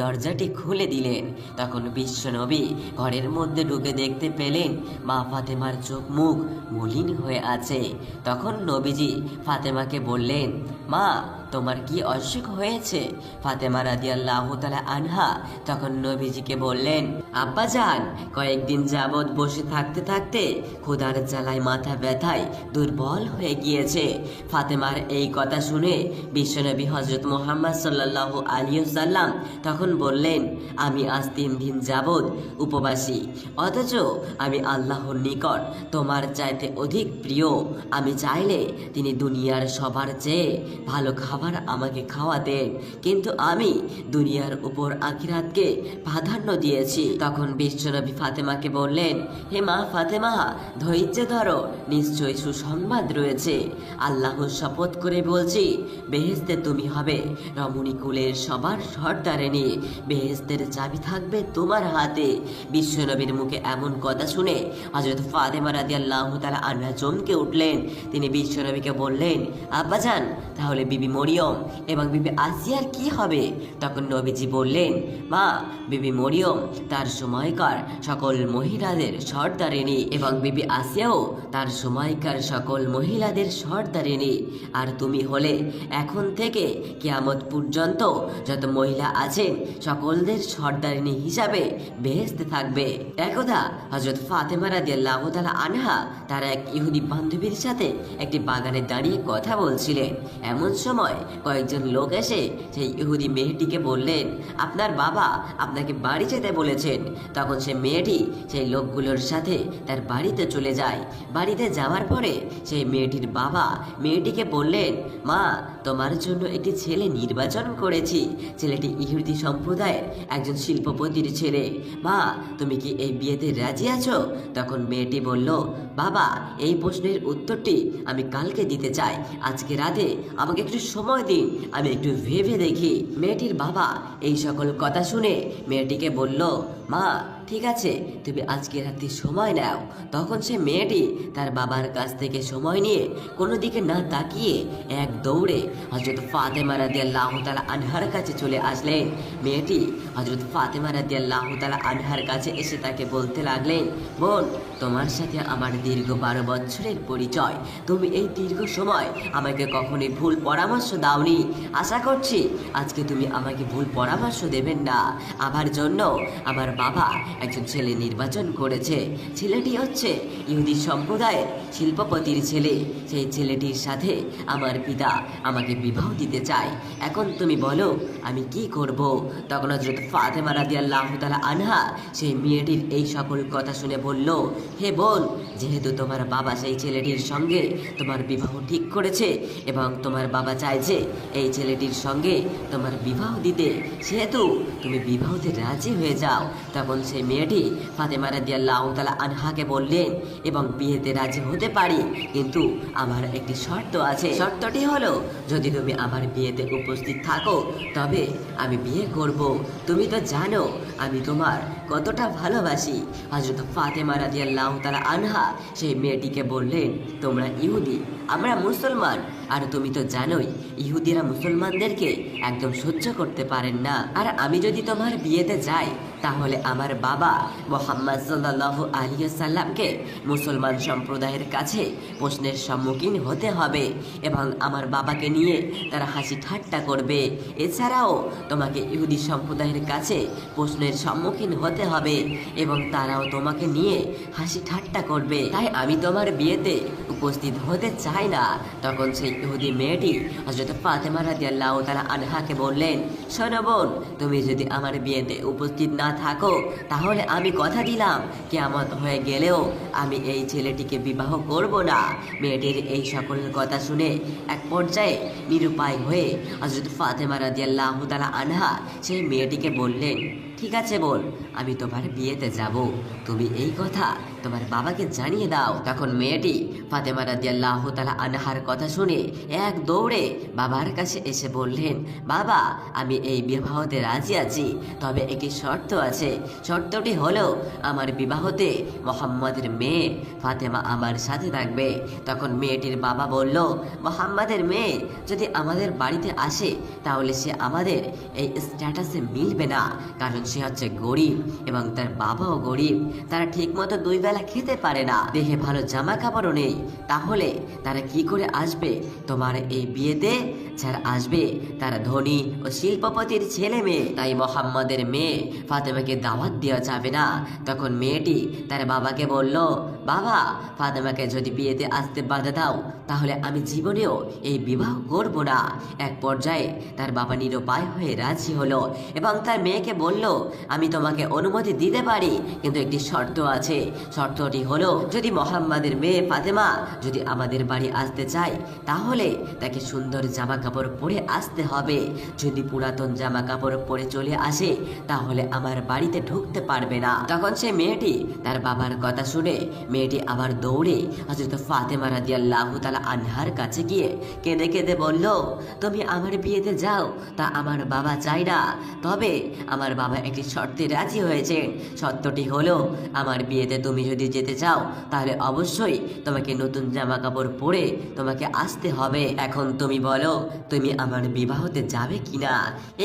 দরজাটি খুলে দিলেন। তখন বিশ্বনবী ঘরের মধ্যে ঢুকে দেখতে পেলেন, মা ফাতেমার চোখ মুখ মলিন হয়ে আছে। তখন নবীজি ফাতেমাকে বললেন, মা তোমার কি অসুখ হয়েছে? ফাতেমা রাদিয়াল্লাহ তাআলা আনহা তখন নবীজিকে বললেন, আব্বা যান, কয়েকদিন যাবৎ বসে থাকতে থাকতে ক্ষুধার জ্বালায় মাথা ব্যথায় দুর্বল হয়ে গিয়েছে। ফাতেমার এই কথা শুনে বিশ্বনবী হজরত মোহাম্মদ সাল্লাল্লাহু আলাইহি সাল্লাম তখন বললেন, আমি আজ তিন দিন যাবৎ উপবাসী, অথচ আমি আল্লাহর নিকট তোমার চাইতে অধিক প্রিয়। আমি চাইলে তিনি দুনিয়ার সবার চেয়ে ভালো খাবার আমাকে খাওয়াতেন কিন্তু আমি দুনিয়ার উপর আখিরাতকে প্রাধান্য দিয়েছি। তখন বিশ্বনবী ফাতেমাকে বললেন, হে মা ফাতেমা, ধৈর্য ধরো, নিশ্চয়ই সুসংবাদ রয়েছে। আল্লাহর শপথ করে বলছি বেহেস্তে তুমি হবে রমণী কুলের সবার সর্দারেনি বেহেস্তের চাবি থাকবে তোমার হাতে। বিশ্বনবীর মুখে এমন কথা শুনে হজরত ফাতেমা রাদি আল্লাহ তালা আন্না চমকে উঠলেন। তিনি বিশ্বনবীকে বললেন, আব্বাজান, তাহলে বিবি মরিয়ম। এবং বিবি আসিয়ার কি হবে? তখন নবীজি বললেন, মা, বিবি মরিয়ম, তার সময়কার সকল মহিলাদের সর্দারিনী এবং বিবি আসিয়াও তার সময়কার সকল মহিলাদের সর্দারিনী। আর তুমি হলে এখন থেকে কিয়ামত পর্যন্ত যত মহিলা আছেন, সকলদের সর্দারিনী হিসাবে বেহেস্তে থাকবে। একদা হজরত ফাতেমা রাদিয়াল্লাহু তাআলা আনহা তার এক ইহুদি বান্ধবীর সাথে একটি বাগানে দাঁড়িয়ে কথা বলছিলেন। এমন সময় কয়েকজন লোক এসে সেই ইহুদি মেয়েটিকে বললেন, আপনার বাবা আপনাকে বাড়ি যেতে বলেছেন। তখন সে মেয়েটি সেই লোকগুলোর সাথে তার বাড়িতে চলে যায়। বাড়িতে যাওয়ার পরে সেই মেয়েটির বাবা মেয়েটিকে বললেন, মা, তোমার জন্য একটি ছেলে নির্বাচন করেছি। ছেলেটি ইহুদি সম্প্রদায়ের একজন শিল্পপতির ছেলে। মা, তুমি কি এই বিয়েতে রাজি আছো? তখন মেয়েটি বলল, বাবা, এই প্রশ্নের উত্তরটি আমি কালকে দিতে চাই। আজকে রাতে আমাকে একটু সময় দিন আমি একটু ভেবে দেখি। মেয়েটির বাবা এই সকল কথা শুনে মেয়েটিকে বলল মা, ঠিক আছে, তুমি আজকে রাতে সময় নাও। তখন সে মেয়েটি তার বাবার কাছ থেকে সময় নিয়ে কোনো দিকে না তাকিয়ে এক দৌড়ে হজরত ফাতেমা রাদিয়াল্লাহ তাআলা আনহার কাছে চলে আসলেন। মেয়েটি হজরত ফাতেমা রাদিয়াল্লাহ তাআলা আনহার কাছে এসে তাকে বলতে লাগলেন, বোন, তোমার সাথে আমার দীর্ঘ বারো বছরের পরিচয়। তুমি এই দীর্ঘ সময় আমাকে কখনোই ভুল পরামর্শ দাওনি। আশা করছি আজকে তুমি আমাকে ভুল পরামর্শ দেবেন না। আমার জন্য আমার বাবা একজন ছেলে নির্বাচন করেছে। ছেলেটি হচ্ছে ইহুদি সম্প্রদায়ের শিল্পপতির ছেলে। সেই ছেলেটির সাথে আমার পিতা আমাকে বিবাহ দিতে চায়। এখন তুমি বলো, আমি কি করব? তখন হজরত ফাতেমা রাদিয়াল্লাহু তাআলা আনহা সেই মেয়েটির এই সকল কথা শুনে বলল, হে বোন, যেহেতু তোমার বাবা সেই ছেলেটির সঙ্গে তোমার বিবাহ ঠিক করেছে এবং তোমার বাবা চাইছে এই ছেলেটির সঙ্গে তোমার বিবাহ দিতে, সেহেতু তুমি বিবাহতে রাজি হয়ে যাও। তখন সেই মেয়েটি ফাতেমা রাদিয়াল্লাহু তালা আনহাকে বললেন, এবং বিয়েতে রাজি হতে পারি, কিন্তু আমার একটি শর্ত আছে। শর্তটি হলো, যদি তুমি আমার বিয়েতে উপস্থিত থাকো, তবে আমি বিয়ে করব। তুমি তো জানো, আমি তোমার কতটা ভালোবাসি। হজরত ফাতেমা রাদিয়াল্লাহু তাআলা আনহা সেই মেয়েটিকে বললেন, তোমরা ইহুদি, আমরা মুসলমান। আর তুমি তো জানোই, ইহুদিরা মুসলমানদেরকে একদম সহ্য করতে পারেন না। আর আমি যদি তোমার বিয়েতে যাই, তাহলে আমার বাবা মোহাম্মদ সাল্লাহ আলিয়া সাল্লামকে মুসলমান সম্প্রদায়ের কাছে প্রশ্নের সম্মুখীন হতে হবে এবং আমার বাবাকে নিয়ে তারা হাসি ঠাট্টা করবে। এছাড়াও তোমাকে ইহুদি সম্প্রদায়ের কাছে প্রশ্নের সম্মুখীন হতে হবে। এবং তারাও তোমাকে নিয়ে হাসি ঠাট্টা করবে। তাই আমি তোমার বিয়েতে উপস্থিত হতে চাই না। তখন সেই ইহুদি মেয়েটি হজরত ফাতেমা রাদিয়াল্লাহু তাআলা আনহাকে বললেন, শোনো বোন, তুমি যদি আমার বিয়েতে উপস্থিত না থাকো, তাহলে আমি কথা দিলাম। কেয়ামত হয়ে গেলেও আমি এই ছেলেটিকে বিবাহ করব না। মেয়েটির এই সকল কথা শুনে এক পর্যায়ে নিরুপায় হয়ে হজরত ফাতেমা রাদিয়াল্লাহু তাআলা আনহা সেই মেয়েটিকে বললেন, ঠিক আছে বল আমি তোমার বিয়েতে যাব। তুমি এই কথা তোমার বাবাকে জানিয়ে দাও। তখন মেয়েটি ফাতেমা রাদিয়াল্লাহু তালা আনহার কথা শুনে এক দৌড়ে বাবার কাছে এসে বললেন, বাবা, আমি এই বিবাহতে রাজি আছি, তবে একটি শর্ত আছে। শর্তটি হলো, আমার বিবাহতে মোহাম্মদের মেয়ে ফাতেমা আমার সাথে থাকবে। তখন মেয়েটির বাবা বলল, মোহাম্মদের মেয়ে যদি আমাদের বাড়িতে আসে, তাহলে সে আমাদের এই স্ট্যাটাসে মিলবে না, কারণ সে হচ্ছে গরিব। এবং তার বাবাও গরিব। তারা ঠিকমতো দুই বেলা খেতে পারে না। দেহে ভালো জামা কাপড়ও নেই। তাহলে তারা কি করে আসবে? তোমার এই বিয়েতে যারা আসবে, তারা ধনী ও শিল্পপতির ছেলে মেয়ে। তাই মোহাম্মদের মেয়ে ফাতেমাকে দাওয়াত দেওয়া যাবে না। তখন মেয়েটি তার বাবাকে বলল বাবা, ফাতেমাকে যদি বিয়েতে আসতে বাধা দাও, তাহলে আমি জীবনেও এই বিবাহ করব না। এক পর্যায়ে তার বাবা নিরুপায় হয়ে রাজি হলো এবং তার মেয়েকে বলল, আমি তোমাকে অনুমতি দিতে পারি, কিন্তু একটি শর্ত আছে। শর্তটি হলো, যদি মোহাম্মদের মেয়ে ফাতেমা যদি আমাদের বাড়ি আসতে চায়, তাহলে তাকে সুন্দর জামা কাপড় পরে আসতে হবে। যদি পুরাতন জামা কাপড় পরে চলে আসে, তাহলে আমার বাড়িতে ঢুকতে পারবে না। তখন সে মেয়েটি তার বাবার কথা শুনে মেয়েটি আবার দৌড়ে হজরত ফাতেমা রাদিয়াল্লাহু তাআলা আনহার কাছে গিয়ে কেঁদে কেঁদে বলল, তুমি আমার বিয়েতে যাও, তা আমার বাবা চায় না। তবে আমার বাবা একটি শর্তে রাজি হয়েছে। শর্তটি হলো, আমার বিয়েতে তুমি যদি যেতে চাও, তাহলে অবশ্যই তোমাকে নতুন জামা কাপড় পরে তোমাকে আসতে হবে। এখন তুমি বলো, তুমি আমার বিবাহতে যাবে কিনা?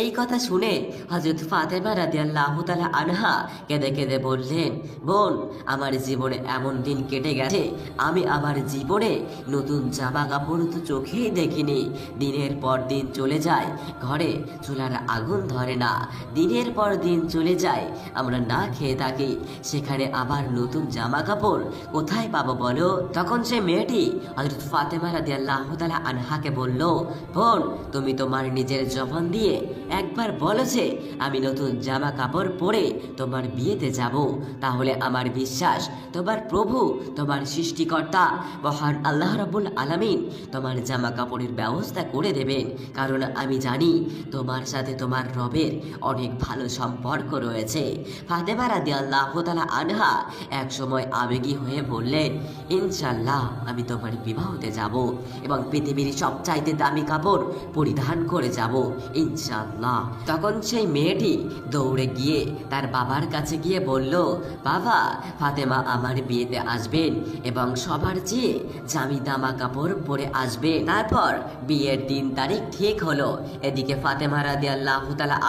এই কথা শুনে হজরত ফাতেমা রাদিয়াল্লাহু তাআলা আনহা কেঁদে কেঁদে বললেন, বোন, আমার জীবনে এমন দিন কেটে গেছে, আমি আমার জীবনে নতুন জামা কাপড় তো চোখেই দেখিনি। দিনের পর দিন চলে যায়, ঘরে চুলার আগুন ধরে না। দিনের পর দিন চলে যায়, আমরা না খেয়ে থাকি। সেখানে আবার নতুন জামা কাপড় কোথায় পাবো বলো? তখন সে মেয়েটি হজরত ফাতেমা রাদিয়াল্লাহু তাআলা আনহাকে বলল, বোন, তুমি তোমার নিজের জবান দিয়ে একবার বলো যে আমি নতুন জামা কাপড় পরে তোমার বিয়েতে যাব। তাহলে আমার বিশ্বাস তোমার প্রভু, তোমার সৃষ্টিকর্তা, মহান আল্লাহ রাব্বুল আলামিন, তোমার জামা কাপড়ের ব্যবস্থা করে দেবেন। কারণ আমি জানি, তোমার সাথে তোমার রবের অনেক ভালো সম্পর্ক রয়েছে। ফাতেমা রাদিয়াল্লাহু তাআলা আনহা এক সময় আবেগী হয়ে বললেন ইনশাল্লাহ আমি তোমার বিবাহতে যাব এবং পৃথিবীর সবচাইতে দামি কাপড় পরিধান করে যাব ইনশাল্লাহ তখন সেই মেয়েটি দৌড়ে গিয়ে তার বাবার কাছে গিয়ে বলল, বাবা, ফাতেমা আমার বিয়েতে আসবেন এবং সবার চেয়ে জামি দামা কাপড় পরে আসবে। তারপর বিয়ের দিন তারিখ ঠিক হলো। এদিকে ফাতেমা রাদি আল্লাহ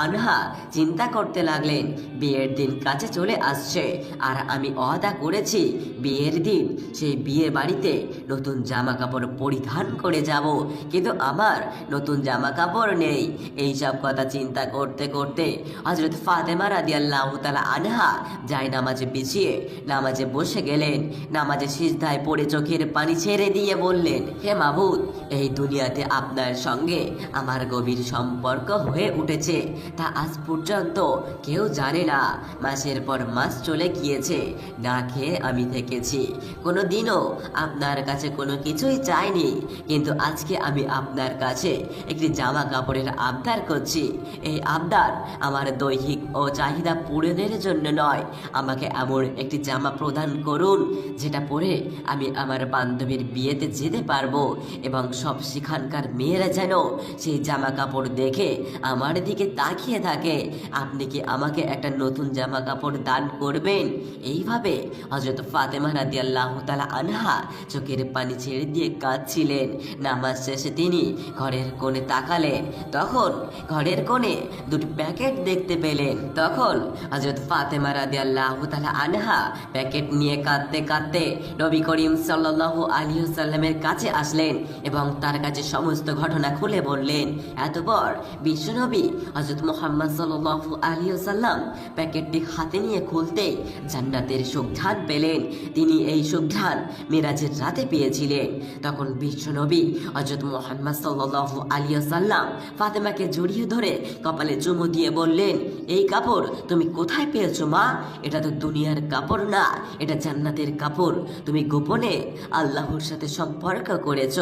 আনহা চিন্তা করতে লাগলেন, বিয়ের দিন কাছে চলে আসছে। আর আমি অদা করেছি, বিয়ের দিন সেই বিয়ে বাড়িতে নতুন জামা কাপড় পরিধান করে যাব। কিন্তু আমার নতুন জামা কাপড় নেই। এই সব কথা চিন্তা করতে করতে হজরত ফাতেমা রাদি আল্লাহ তালা আনহা যায় নামাজে পিছিয়ে, নামাজে বসে গেলেন। নামাজে সিজদায় পড়ে চোখের পানি ছেড়ে দিয়ে বললেন, হে মাবুদ, এই দুনিয়াতে আপনার সঙ্গে আমার গভীর সম্পর্ক হয়ে উঠেছে। তা আজ পর্যন্ত কেউ জানে না। মাসের পর মাস চলে গিয়েছে। না খেয়ে আমি থেকেছি। কোনো দিনও আপনার কাছে কোনো কিছুই চাইনি। কিন্তু আজকে আমি আপনার কাছে একটি জামা কাপড়ের আবদার করছি। এই আবদার আমার দৈহিক ও চাহিদা পূরণের জন্য নয়। আমাকে এমন একটি জামা প্রদান করুন যেটা পরে আমি আমার বান্ধবীর বিয়েতে যেতে পারব এবং সব সেখানকার মেয়েরা যেন সেই জামা কাপড় দেখে আমার দিকে তাকিয়ে থাকে। আপনি কি আমাকে একটা নতুন জামা কাপড় দান করবেন? এইভাবে হজরত ফাতেমা রাদি আল্লাহ তালা আনহা চোখের পানি ছেড়ে দিয়ে কাঁদছিলেন। নামাজ শেষে তিনি ঘরের কোণে তাকালেন। তখন ঘরের কোণে দুটি প্যাকেট দেখতে পেলেন। তখন হজরত ফাতেমা রাদি আল্লাহ তালা আনহা প্যাকেট নিয়ে কাঁদতে কাঁদতে কাঁদতে নবী করিম সাল্লাল্লাহু আলী সাল্লামের কাছে আসলেন এবং তার কাছে সমস্ত ঘটনা খুলে বললেন। এতপর বিশ্বনবী হজরত মোহাম্মদ সাল্লাল্লাহু আলী সাল্লাম প্যাকেটটি হাতে নিয়ে খুলতেই জান্নাতের সুঘ্রাণ পেলেন। তিনি এই সুঘ্রাণ মিরাজের রাতে পেয়েছিলেন। তখন বিশ্বনবী হজরত মোহাম্মদ সাল্লাল্লাহু আলাইহি সাল্লাম ফাতেমাকে জড়িয়ে ধরে কপালে চুমু দিয়ে বললেন, এই কাপড় তুমি কোথায় পেয়েছ মা? এটা তো দুনিয়ার কাপড় না, এটা জান্নাতের কাপড় তুমি গোপনে আল্লাহর সাথে সম্পর্ক করেছ।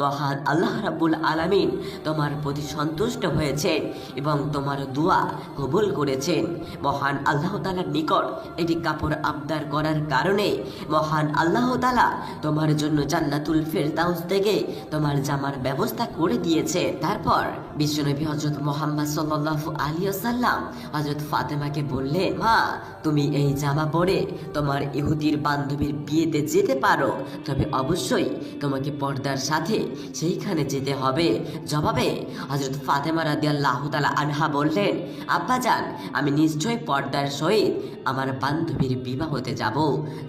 মহান আল্লাহ রাব্বুল আলামিন তোমার প্রতি সন্তুষ্ট হয়েছেন এবং তোমার দোয়া কবুল করেছেন। মহান আল্লাহ তালার নিকট এটি কাপড় আবদার করার কারণে মহান আল্লাহ তালা তোমার জন্য জান্নাতুল ফেরদাউস থেকে তোমার জামার ব্যবস্থা করে দিয়েছে। তারপর বিশ্বনবী হজরত মোহাম্মদ সাল্লাল্লাহু আলাইহি সাল্লাম হজরত ফাতেমাকে বললেন, মা, তুমি এই জামা পরে তোমার ইহুদির বান্ধবীর বিয়েতে যেতে পারো। তবে অবশ্যই তোমাকে পর্দার সাথে সেইখানে যেতে হবে। জবাবে হজরত ফাতেমা রাদিয়াল্লাহু তাআলা আনহা বললেন আব্বাজান আমি নিশ্চয়ই পর্দার সহিত আমার বান্ধবীর বিবাহতে যাব।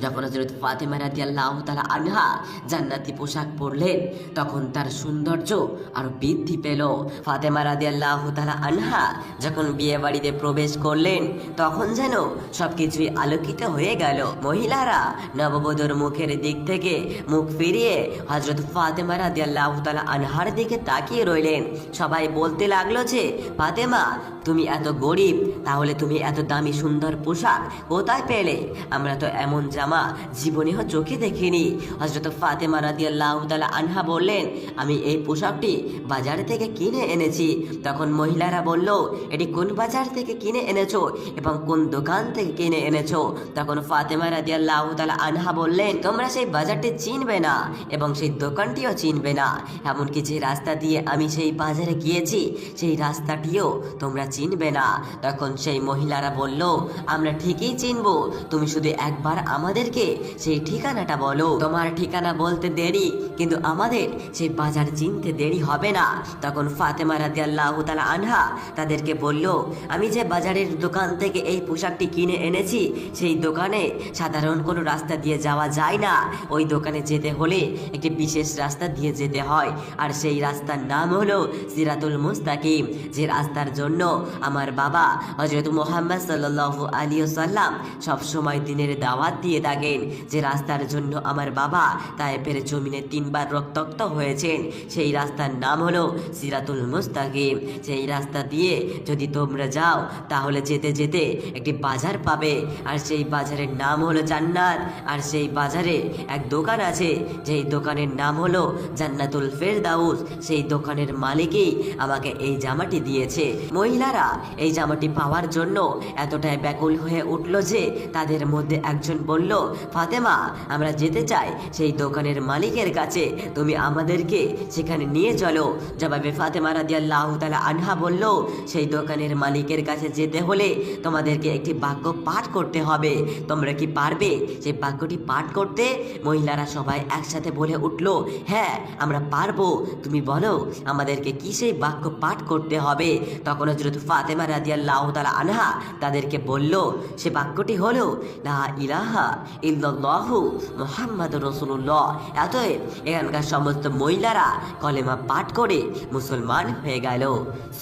যখন হজরত ফাতেমা রাদিয়াল্লাহু তাআলা আনহা জান্নাতি পোশাক পরলেন, তখন তার সৌন্দর্য আরও বৃদ্ধি পেল। ফাতেমা রাদিয়াল্লাহু তাআলা আনহা যখন বিয়ে বাড়িতে প্রবেশ করলেন, তখন যেন সবকিছুই আলোকিত হয়ে গেল। মহিলারা নববধূর মুখের দিক থেকে মুখ ফিরিয়ে হজরত ফাতেমা রাদিয়াল্লাহু তাআলা আনহার দিকে তাকিয়ে রইলেন। সবাই বলতে লাগল যে, ফাতেমা, তুমি এত গরিব, তাহলে তুমি এত দামি সুন্দর পোশাক কোথায় পেলে? আমরা তো এমন জামা জীবনেও চোখে দেখিনি। হজরত ফাতেমা রাদিয়াল্লাহু তাআলা আনহা বললেন, আমি এই পোশাকটি বাজার থেকে কিনে এনেছি তখন মহিলারা বলল, এটি কোন বাজার থেকে কিনে এনেছো এবং কোন দোকান থেকে কিনে এনেছো? তখন ফাতেমা রাদিয়াল্লাহু তাআলা আনহা বললেন, তোমরা সেই বাজারটি চিনবে না এবং সেই দোকানটিও চিনবে না। এমনকি যে রাস্তা দিয়ে আমি সেই বাজারে গিয়েছি, সেই রাস্তাটিও তোমরা চিনবে না। তখন সেই মহিলারা বলল, আমরা ঠিকই চিনবো। তুমি শুধু একবার আমাদেরকে সেই ঠিকানাটা বলো। তোমার ঠিকানা বলতে দেরি, কিন্তু আমাদের সেই বাজার চিনতে দেরি হবে না। তখন ফাতেমা রাদিয়াল্লাহু তাআলা আনহা তাদেরকে বলল, আমি যে বাজারের দোকান থেকে এই পোশাকটি কিনে এনেছি, সেই দোকানে সাধারণ কোনো রাস্তা দিয়ে যাওয়া যায় না। ওই দোকানে যেতে হলে একটি বিশেষ রাস্তা দিয়ে যেতে হয়। আর সেই রাস্তার নাম হলো সিরাতুল মুস্তাকিম। যে রাস্তার জন্য আমার বাবা হজরত মোহাম্মদ সাল্লাল্লাহু আলাইহি সাল্লাম সবসময় দিনের দাওয়াত দিয়ে থাকেন। যে রাস্তার জন্য আমার বাবা তায়েফের জমিনে তিনবার রক্তাক্ত হয়েছেন, সেই রাস্তার নাম হলো সিরাতুল মুস্তাকিম সেই রাস্তা দিয়ে যদি তোমরা যাও, তাহলে যেতে যেতে একটি বাজার পাবে। আর সেই বাজারের নাম হলো জান্নাত। আর সেই বাজারে এক দোকান আছে, যেই দোকানের নাম হলো জান্নাতুল ফেরদাউস। সেই দোকানের মালিকই আমাকে এই জামাটি দিয়েছে। মহিলারা এই জামাটি পাওয়ার জন্য এতটাই ব্যাকুল হয়ে উঠল যে তাদের মধ্যে একজন বলল, ফাতেমা, আমরা যেতে চাই সেই দোকানের মালিকের কাছে। তুমি আমাদেরকে সেখানে নিয়ে চলো। জবাবে ফাতেমা রাদিয়াল্লাহু তালা আনহা বলল, সেই দোকানের মালিকের কাছে যেতে হলে তোমাদেরকে একটি বাক্য পাঠ করতে হবে। তোমরা কি পারবে সেই বাক্যটি পাঠ করতে? মহিলারা সবাই একসাথে বলে উঠল হ্যাঁ আমরা পারব। তুমি বলো, আমাদেরকে কি সেই বাক্য পাঠ করতে হবে? তখন হজরত ফাতেমা রাদিয়াল্লাহু তালা আনহা তাদেরকে বলল, সে বাক্যটি হলো, লা ইলাহা ইল্লাল্লাহু মুহাম্মাদুর রাসূলুল্লাহ। এতই এখানকার সমস্ত মহিলারা কলেমা পাঠ করে মুসলমান হয়ে গেল।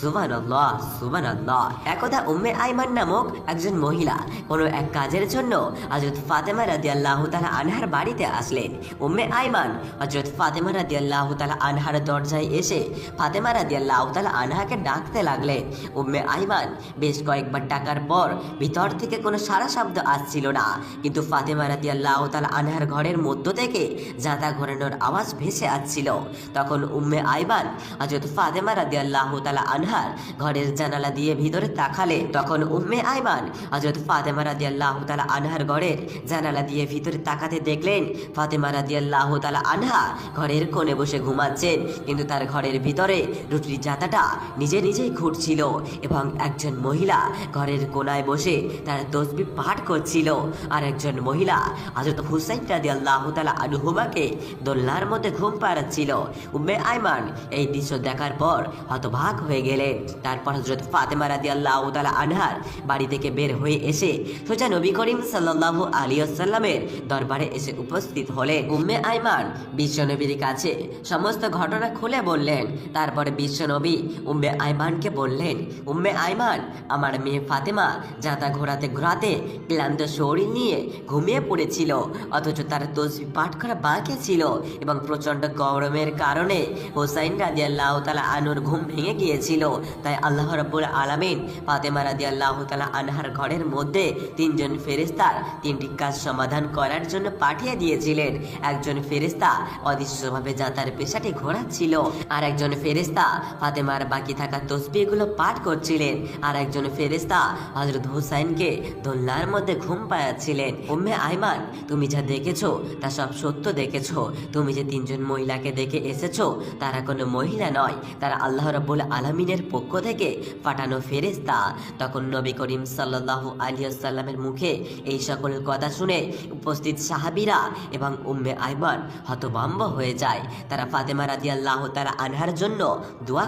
সুবহানাল্লাহ সুবহানাল্লাহ। একদা উম্মে আইমান নামক একজন মহিলা কোনো এক কাজের জন্য হযরত ফাতেমা রাদিয়াল্লাহু তাআলা আনহার বাড়িতে আসলেন। উম্মে আইমান হযরত ফাতেমা রাদিয়াল্লাহু তাআলা আনহার দরজায় এসে ফাতেমা রাদিয়াল্লাহু তাআলা আনহাকে ডাকতে লাগলেন। উম্মে আইমান, বেশ কয়েকবার ডাকার পর ভিতর থেকে কোনো সারা শব্দ আসছিল না। কিন্তু ফাতেমা রাদিয়াল্লাহু তাআলা আনহার ঘরের মধ্য থেকে জাতা ঘোরানোর আওয়াজ ভেসে আসছিল। তখন উম্মে আইমান হযরত ফাতেমা রাদিয়াল্লাহু তাআলা আনহার ঘরের জানালা দিয়ে ভিতরে তাকালে তখন উম্মে আইমান হযরত ফাতেমা রাদিয়াল্লাহু তাআলা আনহার ঘরের জানালা দিয়ে ভিতরে তাকাতে দেখলেন, ফাতেমা রাদিয়াল্লাহু তাআলা আনহা ঘরের কোণে বসে ঘুমাচ্ছেন, কিন্তু তার ঘরের ভিতরে রুটির জাতাটা নিজে নিজেই ঘুরছিল এবং একজন মহিলা ঘরের কোনায় বসে তার তসবি পাঠ করছিল। আর একজন মহিলা হযরত হুসাইন রাদিয়াল্লাহু তাআলা আনহুমাকে দোলনার মধ্যে ঘুম পাড়াচ্ছিল। উম্মে আইমান এই দৃশ্য দেখার পর হতভাগ হয়ে গেলেন তারপর হজরত ফাতেমা রাদি আল্লাহ তালা আনহার বাড়ি থেকে বের হয়ে এসে সোজা নবী করিম সাল্লাল্লাহু আলী আসাল্লামের দরবারে এসে উপস্থিত হলেন। উম্মে আইমান বিশ্বনবীর কাছে সমস্ত ঘটনা খুলে বললেন। তারপরে বিশ্বনবী উম্মে আইমানকে বললেন, উম্মে আইমান, আমার মেয়ে ফাতেমা যাতা ঘোরাতে ঘোরাতে ক্লান্ত শরীর নিয়ে ঘুমিয়ে পড়েছিল, অথচ তার তসবি পাঠ করা বাকি ছিল এবং প্রচণ্ড গরমের কারণে হোসাইন রাজি আল্লাহ তালা আনুর ঘুম ভেঙে গিয়েছিল। তাই আল্লাহ রব্বুল আলামিন ফাতেমা রাজি আল্লাহ তালা আনহার ঘরের মধ্যে তিনজন ফেরিস্তার তিনটি কাজ সমাধান করার জন্য পাঠিয়ে দিয়েছিলেন। একজন ফেরিস্তা অদৃশ্যভাবে যাতার পেশাটি ঘোরাচ্ছিল আর একজন ফেরিস্তা ফাতেমার বাকি থাকা তসবিগুলো পাঠ করছিলেন আর একজন ফেরিস্তা হজরত হুসাইনকে দোলনার মধ্যে ঘুম পাড়াচ্ছিলেন। উম্মে আইমান, তুমি যা দেখেছ তা সব সত্য দেখেছ। তুমি যে তিনজন মহিলাকে দেখে এসেছ তারা কোনো মহিলা নয়, তারা আল্লাহ রাব্বুল আলমিনের পক্ষ থেকে পাঠানো ফেরেস্তা তখন নবী করিম সাল্লাহ আলিয়াসাল্লামের মুখে এই সকল কথা শুনে উপস্থিত সাহাবিরা এবং উম্মে আইমান হতবাম্ব হয়ে যায়। তারা ফাতেমা রাদিয়াল্লাহু তারা আনহার জন্য দোয়া